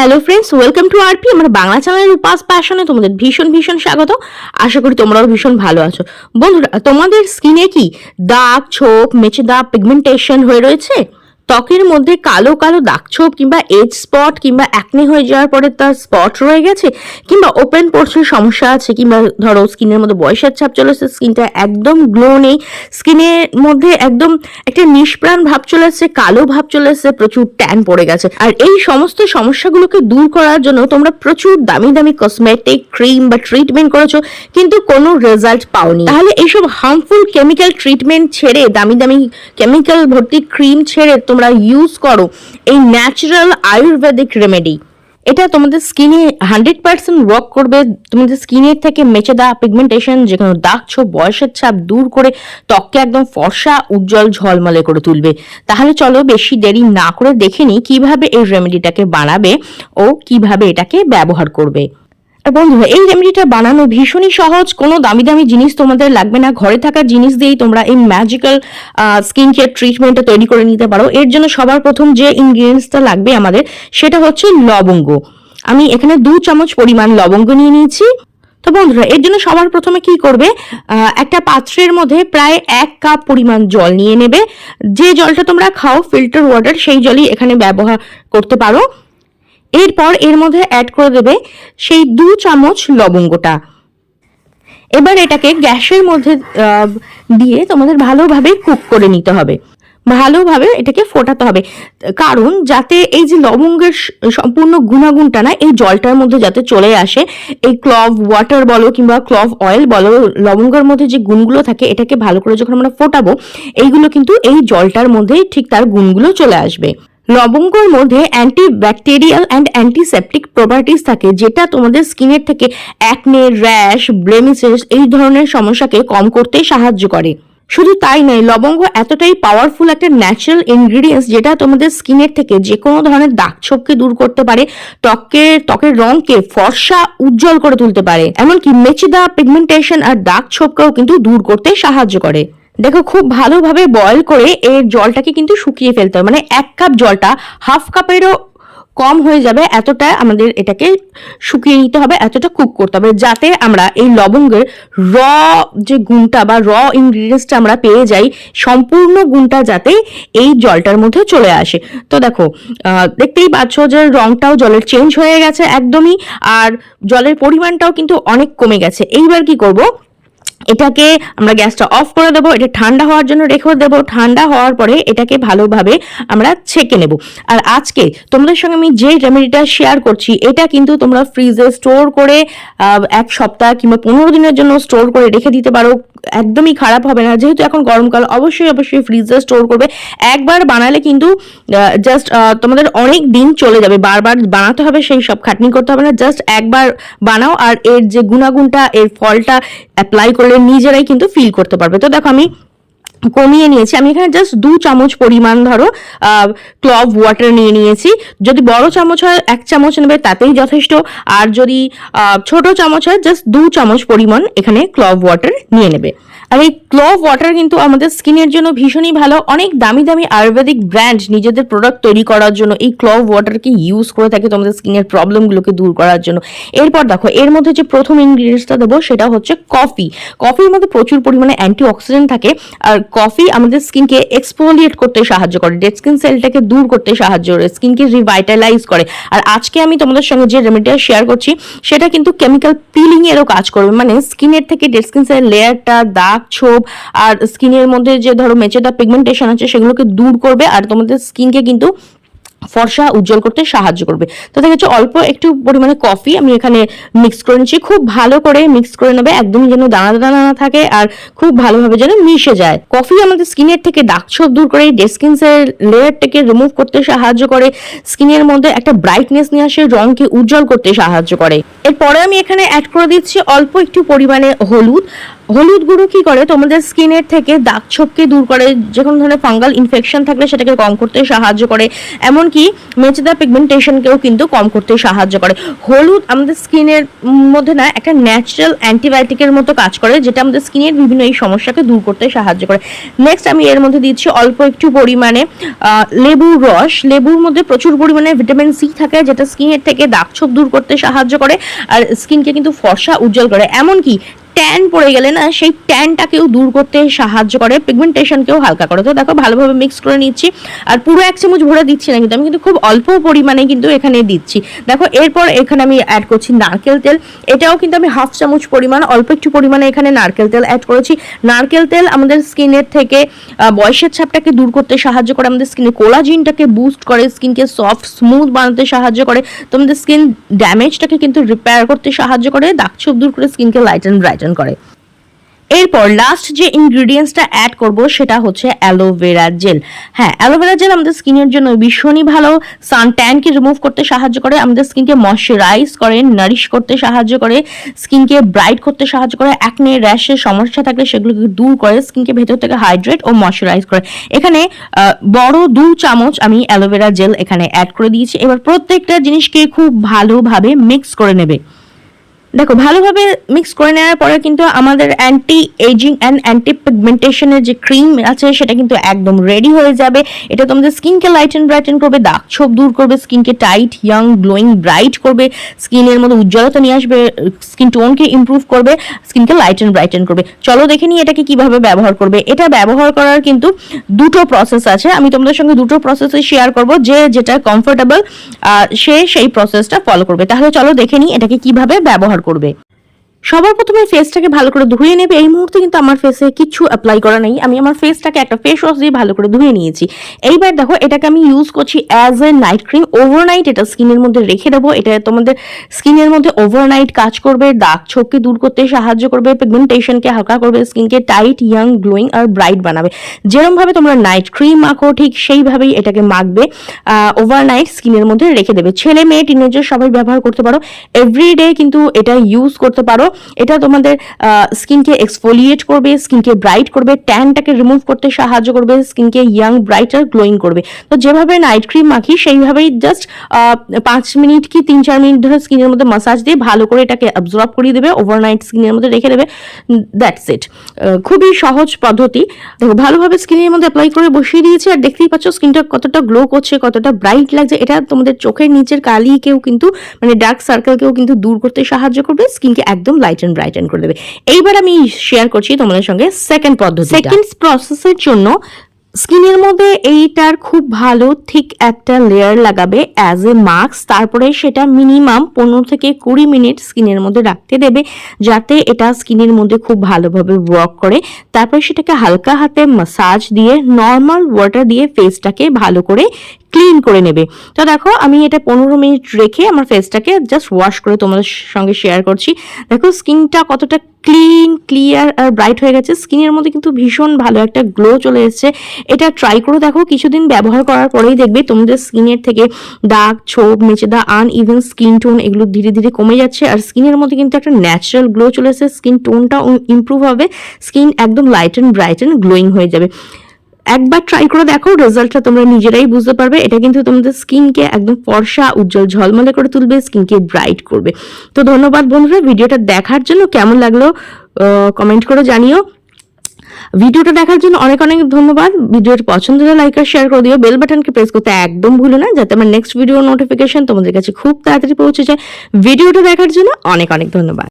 Hello friends welcome to R P আমার বাংলা চ্যানেলের উপাস প্যাশনে তোমাদের ভীষণ ভীষণ স্বাগত। আশা করি তোমরাও ভীষণ ভালো আছো। বন্ধুরা, তোমাদের স্কিনে কি দাগ, ছোপ মেচে দাগ পিগমেন্টেশন হয়ে রয়েছে? ত্বকের মধ্যে কালো কালো দাগ ছোপ কিংবা এজ স্পট কিংবা অ্যাকনে হয়ে যাওয়ার পরে তার স্পট রয়ে গেছে কিংবা ওপেন পোর্সের সমস্যা আছে কিংবা ধরো স্কিনের মধ্যে বয়সের ছাপ চলে এসেছে স্কিনটা একদম গ্লো নেই স্কিনের মধ্যে একদম একটা নিষ্প্রাণ ভাব চলে এসেছে, কালো ভাব চলে এসেছে, প্রচুর ট্যান পড়ে গেছে। আর এই সমস্ত সমস্যাগুলোকে দূর করার জন্য তোমরা প্রচুর দামি দামি কসমেটিক ক্রিম বা ট্রিটমেন্ট করেছ, কিন্তু কোনো রেজাল্ট পাওনি। তাহলে এইসব হার্মফুল কেমিক্যাল ট্রিটমেন্ট ছেড়ে, দামি দামি কেমিক্যাল ভর্তি ক্রিম ছেড়ে তোমরা ইউজ করো এই ন্যাচারাল আয়ুর্বেদিক রেমেডি এটা তোমাদের স্কিনে হান্ড্রেড পার্সেন্ট ওয়ার্ক করবে। তোমাদের স্কিনের থেকে মেচে দেওয়া পিগমেন্টেশন যে কোনো দাগ ছোপ বয়সের ছাপ দূর করে ত্বককে একদম ফর্সা, উজ্জ্বল, ঝলমলে করে তুলবে। তাহলে চলো বেশি দেরি না করে দেখে নিই কীভাবে এই রেমেডিটাকে বানাবে ও কীভাবে এটাকে ব্যবহার করবে। বন্ধুরা এই রেমেডিটা বানানো ভীষণই সহজ। কোনো দামি দামি জিনিস তোমাদের লাগবে না। ঘরে থাকা জিনিস দিয়েই তোমরা এই ম্যাজিক্যাল স্কিন কেয়ার ট্রিটমেন্টটা তৈরি করে নিতে পারো। এর জন্য সবার প্রথম যে ইনগ্রিডিয়েন্টসটা লাগবে আমাদের, সেটা হচ্ছে লবঙ্গ। আমি এখানে দু চামচ পরিমাণ লবঙ্গ নিয়ে নিয়েছি। তো বন্ধুরা, এর জন্য সবার প্রথমে কি করবে? একটা পাত্রের মধ্যে প্রায় এক কাপ পরিমাণ জল নিয়ে নেবে। যে জলটা তোমরা খাও ফিল্টার ওয়াটার সেই জলই এখানে ব্যবহার করতে পারো। এরপর এর মধ্যে অ্যাড করে দেবে সেই দু চামচ লবঙ্গটা। এবার এটাকে গ্যাসের মধ্যে দিয়ে তোমাদের ভালোভাবে কুক করে নিতে হবে। ভালোভাবে এটাকে ফোটাতে হবে। কারণ যাতে এই যে লবঙ্গের সম্পূর্ণ গুণাগুণটা না, এই জলটার মধ্যে যাতে চলে আসে, এই ক্লভ ওয়াটার বলো কিংবা ক্লভ অয়েল বলো, লবঙ্গের মধ্যে যে গুণগুলো থাকে, এটাকে ভালো করে যখন আমরা ফোটাবো, এইগুলো কিন্তু এই জলটার মধ্যেই ঠিক তার গুণগুলো চলে আসবে। লবঙ্গর মধ্যে anti bacterial and antiseptic properties থাকে, যেটা তোমাদের স্কিনের থেকে অ্যাকনে র্যাশ ব্লেমিসেস এই ধরনের সমস্যাকে কম করতে সাহায্য করে। শুধু তাই নয়, লবঙ্গ এতটাই পাওয়ারফুল একটা ন্যাচারাল ইনগ্রিডিয়েন্টস যেটা তোমাদের স্কিনের থেকে যে কোনো ধরনের দাগ ছোপকে দূর করতে পারে ত্বকের ত্বকের রঙকে ফর্সা, উজ্জ্বল করে তুলতে পারে। এমনকি মেচিদা পিগমেন্টেশন আর দাগ ছোপকেও কিন্তু দূর করতে সাহায্য করে। দেখো, খুব ভালোভাবে বয়েল করে এর জলটাকে কিন্তু শুকিয়ে ফেলতে হবে। মানে এক কাপ জলটা হাফ কাপেরও কম হয়ে যাবে, এতটা আমাদের এটাকে শুকিয়ে নিতে হবে, এতটা কুক করতে হবে, যাতে আমরা এই লবঙ্গের র যে গুণটা বা র ইনগ্রিডিয়েন্টসটা আমরা পেয়ে যাই, সম্পূর্ণ গুণটা যাতে এই জলটার মধ্যে চলে আসে। তো দেখো দেখতেই পাচ্ছ যে রংটাও জলের চেঞ্জ হয়ে গেছে একদমই, আর জলের পরিমাণটাও কিন্তু অনেক কমে গেছে। এইবার কি করব? এটাকে আমরা গ্যাসটা অফ করে দেবো, এটা ঠান্ডা হওয়ার জন্য রেখে দেবো। ঠান্ডা হওয়ার পরে এটাকে ভালোভাবে আমরা ছেঁকে নেব। আর আজকে তোমাদের সঙ্গে আমি যে রেমেডিটা শেয়ার করছি, এটা কিন্তু তোমরা ফ্রিজে স্টোর করে এক সপ্তাহ কিংবা পনেরো দিনের জন্য স্টোর করে রেখে দিতে পারো। একদমই খারাপ হবে না। যেহেতু এখন গরমকাল, অবশ্যই অবশ্যই ফ্রিজে স্টোর করবে। একবার বানালে কিন্তু জাস্ট তোমাদের অনেক দিন চলে যাবে। বারবার বানাতে হবে, সেই সব খাটনি করতে হবে না। জাস্ট একবার বানাও। আর এর যে গুণাগুণটা, এর ফলটা অ্যাপ্লাই করলে নিজেরাই কিন্তু ফিল করতে পারবে। তো দেখো আমি কমিয়ে নিয়েছি। আমি এখানে জাস্ট দু চামচ পরিমাণ ধরো ক্লভ ওয়াটার নিয়ে নিয়েছি। যদি বড় চামচ হয়, এক চামচ নেবে, তাতেই যথেষ্ট। আর যদি ছোট চামচ হয় জাস্ট দু চামচ পরিমাণ এখানে ক্লভ ওয়াটার নিয়ে নেবে। আর এই ক্লভ ওয়াটার কিন্তু আমাদের স্কিনের জন্য ভীষণই ভালো। অনেক দামি দামি আয়ুর্বেদিক ব্র্যান্ড নিজেদের প্রোডাক্ট তৈরি করার জন্য এই ক্লভ ওয়াটারকে ইউজ করে থাকে তোমাদের স্কিনের প্রবলেমগুলোকে দূর করার জন্য। এরপর দেখো, এর মধ্যে যে প্রথম ইনগ্রিডিয়েন্টসটা দেবো, সেটা হচ্ছে কফি কফির মধ্যে প্রচুর পরিমাণে অ্যান্টি অক্সিডেন্ট থাকে। আর কফি আমাদের স্কিনকে এক্সপোলিয়েট করতে সাহায্য করে ডেড স্কিন সেলটাকে দূর করতে সাহায্য করে স্কিনকে রিভাইটালাইজ করে। আর আজকে আমি তোমাদের সঙ্গে যে রেমেডিটা শেয়ার করছি, সেটা কিন্তু কেমিক্যাল পিলিং এরও কাজ করবে। মানে স্কিনের থেকে ডেড স্কিন সেল লেয়ারটা, দাগ, ছোপ আর স্কিনের মধ্যে যে ধরো মেচেদা পিগমেন্টেশন আছে, সেগুলোকে দূর করবে। আর তোমাদের স্কিনকে কিন্তু ফর্সা উজ্জ্বল করতে সাহায্য করবে। তো দেখা যাচ্ছে অল্প একটু পরিমাণে কফি আমি এখানে মিক্স করে নিচ্ছি। খুব ভালো করে মিক্স করে নেবে একদম যেন দানা দানা না থাকে আর খুব ভালোভাবে যেন মিশে যায়। কফি আমাদের স্কিনের থেকে দাগ ছোপ দূর করে ডেড স্কিনসের লেয়ারটাকে রিমুভ করতে সাহায্য করে। স্কিনের মধ্যে একটা ব্রাইটনেস নিয়ে আসে রঙকে উজ্জ্বল করতে সাহায্য করে। এরপরে আমি এখানে অ্যাড করে দিচ্ছি অল্প একটু পরিমাণে হলুদ। হলুদ গুঁড়ো কি করে? তোমাদের স্কিনের থেকে দাগ ছোপকে দূর করে যে কোনো ধরনের ফাঙ্গাল ইনফেকশন থাকলে সেটাকে কম করতে সাহায্য করে। এমনকি এমনকি মেচেদা পিগমেন্টেশনকেও কিন্তু কম করতে সাহায্য করে। হলুদ আমাদের স্কিনের মধ্যে না একটা ন্যাচারাল অ্যান্টিবায়োটিকের মতো কাজ করে, যেটা আমাদের স্কিনের বিভিন্ন এই সমস্যাকে দূর করতে সাহায্য করে। নেক্সট আমি এর মধ্যে দিচ্ছি অল্প একটু পরিমাণে লেবুর রস। লেবুর মধ্যে প্রচুর পরিমাণে ভিটামিন সি থাকে, যেটা স্কিনের থেকে দাগছোপ দূর করতে সাহায্য করে, আর স্কিনকে কিন্তু ফর্সা উজ্জ্বল করে। এমনকি ট্যান পড়ে গেলে না, সেই ট্যানটাকেও দূর করতে সাহায্য করে পিগমেন্টেশনকেও হালকা করে। তো দেখো, ভালোভাবে মিক্স করে নিচ্ছি। আর পুরো এক চামচ ভরে দিচ্ছি না কিন্তু, আমি কিন্তু খুব অল্প পরিমাণে কিন্তু এখানে দিচ্ছি। দেখো, এরপর এখানে আমি অ্যাড করছি নারকেল তেল। এটাও কিন্তু আমি হাফ চামচ পরিমাণ, অল্প একটু পরিমাণে এখানে নারকেল তেল অ্যাড করেছি। নারকেল তেল আমাদের স্কিনের থেকে বয়সের ছাপটাকে দূর করতে সাহায্য করে, আমাদের স্কিনে কোলাজিনটাকে বুস্ট করে স্কিনকে সফট স্মুথ বানাতে সাহায্য করে। তোমাদের স্কিন ড্যামেজটাকে কিন্তু রিপেয়ার করতে সাহায্য করে দাগছোপ দূর করে স্কিনকে লাইট অ্যান্ড ব্রাইটেন করে। এরপর লাস্ট যে ইনগ্রিডিয়েন্টসটা অ্যাড করব সেটা হচ্ছে অ্যালোভেরা জেল হ্যাঁ অ্যালোভেরা জেল আমাদের স্কিনের জন্য ভীষণই ভালো। সান ট্যানকে রিমুভ করতে সাহায্য করে, আমাদের স্কিনকে ময়শ্চারাইজ করে নারিশ করতে সাহায্য করে স্কিনকে ব্রাইট করতে সাহায্য করে অ্যাকনে র্যাশের সমস্যা থাকলে সেগুলোকে দূর করে স্কিনকে ভেতর থেকে হাইড্রেট ও ময়শ্চারাইজ করে। এখানে বড় দু চামচ আমি অ্যালোভেরা জেল এখানে অ্যাড করে দিয়েছি। এবার প্রত্যেকটা জিনিসকে খুব ভালোভাবে মিক্স করে নেবে। দেখো, ভালোভাবে মিক্স করে নেওয়ার পরে কিন্তু আমাদের অ্যান্টি এজিং অ্যান্ড অ্যান্টি পিগমেন্টেশনের যে ক্রিম আছে, সেটা কিন্তু একদম রেডি হয়ে যাবে। এটা তোমাদের স্কিনকে লাইট অ্যান্ড ব্রাইটেন করবে, দাগ ছোপ দূর করবে স্কিনকে টাইট ইয়াং গ্লোয়িং ব্রাইট করবে। স্কিনের মধ্যে উজ্জ্বলতা নিয়ে আসবে স্কিন টোনকে ইমপ্রুভ করবে স্কিনকে লাইট অ্যান্ড ব্রাইটেন করবে। চলো দেখে নিই এটাকে কীভাবে ব্যবহার করবে। এটা ব্যবহার করার কিন্তু দুটো প্রসেস আছে। আমি তোমাদের সঙ্গে দুটো প্রসেসে শেয়ার করব, যে যেটা কমফোর্টেবল সে সেই প্রসেসটা ফলো করবে। তাহলে চলো দেখে নিই এটাকে কীভাবে ব্যবহার করবে। সবার প্রথমে ফেসটাকে ভালো করে ধুয়ে নেবে। এই মুহূর্তে কিন্তু আমার ফেসে কিছু অ্যাপ্লাই করা নেই। আমি আমার ফেসটাকে একটা ফেস ওয়াশ দিয়ে ভালো করে ধুয়ে নিয়েছি। এইবার দেখো, এটাকে আমি ইউজ করছি as a night cream overnight এটা স্কিনের মধ্যে রেখে দেবো। এটা তোমাদের স্কিনের মধ্যে ওভারনাইট কাজ করবে, দাগ ছোপকে দূর করতে সাহায্য করবে পিগমেন্টেশনকে হালকা করবে স্কিনকে টাইট ইয়াং গ্লোয়িং আর ব্রাইট বানাবে। যেরমভাবে তোমরা নাইট ক্রিম মাখো, ঠিক সেইভাবেই এটাকে মাখবে। ওভারনাইট স্কিনের মধ্যে রেখে দেবে। ছেলে মেয়ে টিনেজার সবাই ব্যবহার করতে পারো। এভরিডে কিন্তু এটা ইউজ করতে পারো। এটা তোমাদের স্কিনকে এক্সফোলিয়েট করবে স্কিনকে ব্রাইট করবে ট্যানটাকে রিমুভ করতে সাহায্য করবে স্কিনকে ইয়াং ব্রাইট আর গ্লোয়িং করবে। তো যেভাবে নাইট ক্রিম মাখি, সেইভাবেই জাস্ট পাঁচ মিনিট কি তিন চার মিনিট ধরে স্কিনের মধ্যে মাসাজ দিয়ে ভালো করে এটাকে অ্যাবজর্ব করিয়ে দেবে ওভারনাইট স্কিনের মধ্যে রেখে দেবে দ্যাটস ইট খুবই সহজ পদ্ধতি। দেখো, ভালোভাবে স্কিনের মধ্যে অ্যাপ্লাই করে বসিয়ে দিয়েছি, আর দেখতেই পাচ্ছ স্কিনটা কতটা গ্লো করছে, কতটা ব্রাইট লাগছে। এটা তোমাদের চোখের নিচের কালিকেও কিন্তু মানে ডার্ক সার্কেলকেও কিন্তু দূর করতে সাহায্য করবে স্কিনকে একদম লাইট অ্যান্ড ব্রাইটেন করে দেবে। এইবার আমি শেয়ার করছি তোমাদের সঙ্গে সেকেন্ড পদ্ধতি সেকেন্ড প্রসেসের জন্য স্কিনের মধ্যে এইটার খুব ভালো ঠিক একটা লেয়ার লাগাবে অ্যাজ এ মাস্ক তারপরে সেটা মিনিমাম পনেরো থেকে কুড়ি মিনিট স্কিনের মধ্যে রাখতে দেবে, যাতে এটা স্কিনের মধ্যে খুব ভালোভাবে ওয়ার্ক করে। তারপরে সেটাকে হালকা হাতে মাসাজ দিয়ে নর্মাল ওয়াটার দিয়ে ফেসটাকে ভালো করে ক্লিন করে নেবে। তো দেখো, আমি এটা পনেরো মিনিট রেখে আমার ফেসটাকে জাস্ট ওয়াশ করে তোমাদের সঙ্গে শেয়ার করছি। দেখো, স্কিনটা কতটা ক্লিন ক্লিয়ার আর ব্রাইট হয়ে গেছে। স্কিনের মধ্যে কিন্তু ভীষণ ভালো একটা গ্লো চলে এসেছে। এটা ট্রাই করে, দেখো, কিছুদিন ব্যবহার করার পরেই দেখবে তোমাদের স্কিনের থেকে দাগ ছোপ, মেচেদা আন ইভেন স্কিন টোন এগুলো ধীরে ধীরে কমে যাচ্ছে। আর স্কিনের মধ্যে কিন্তু একটা ন্যাচারাল গ্লো চলে এসেছে। স্কিন টোনটা ইমপ্রুভ হবে। স্কিন একদম light and bright and glowing হয়ে যাবে। একবার ট্রাই করে দেখো রেজাল্টটা তোমরা নিজেরাই বুঝতে পারবে। এটা কিন্তু তোমাদের স্কিনকে একদম ফর্সা, উজ্জ্বল, ঝলমলে করে তুলবে স্কিনকে ব্রাইট করবে। তো ধন্যবাদ বন্ধুরা, ভিডিওটা দেখার জন্য কেমন লাগল কমেন্ট করে জানিও। ভিডিওটা দেখার জন্য অনেক অনেক ধন্যবাদ। ভিডিওটি পছন্দ হলে লাইক আর শেয়ার করে দিও। বেল বাটনকে প্রেস করতে একদম ভুলো না, যাতে আমার নেক্সট ভিডিও নোটিফিকেশন তোমাদের কাছে খুব তাড়াতাড়ি পৌঁছে যায়। ভিডিওটা দেখার জন্য অনেক অনেক ধন্যবাদ।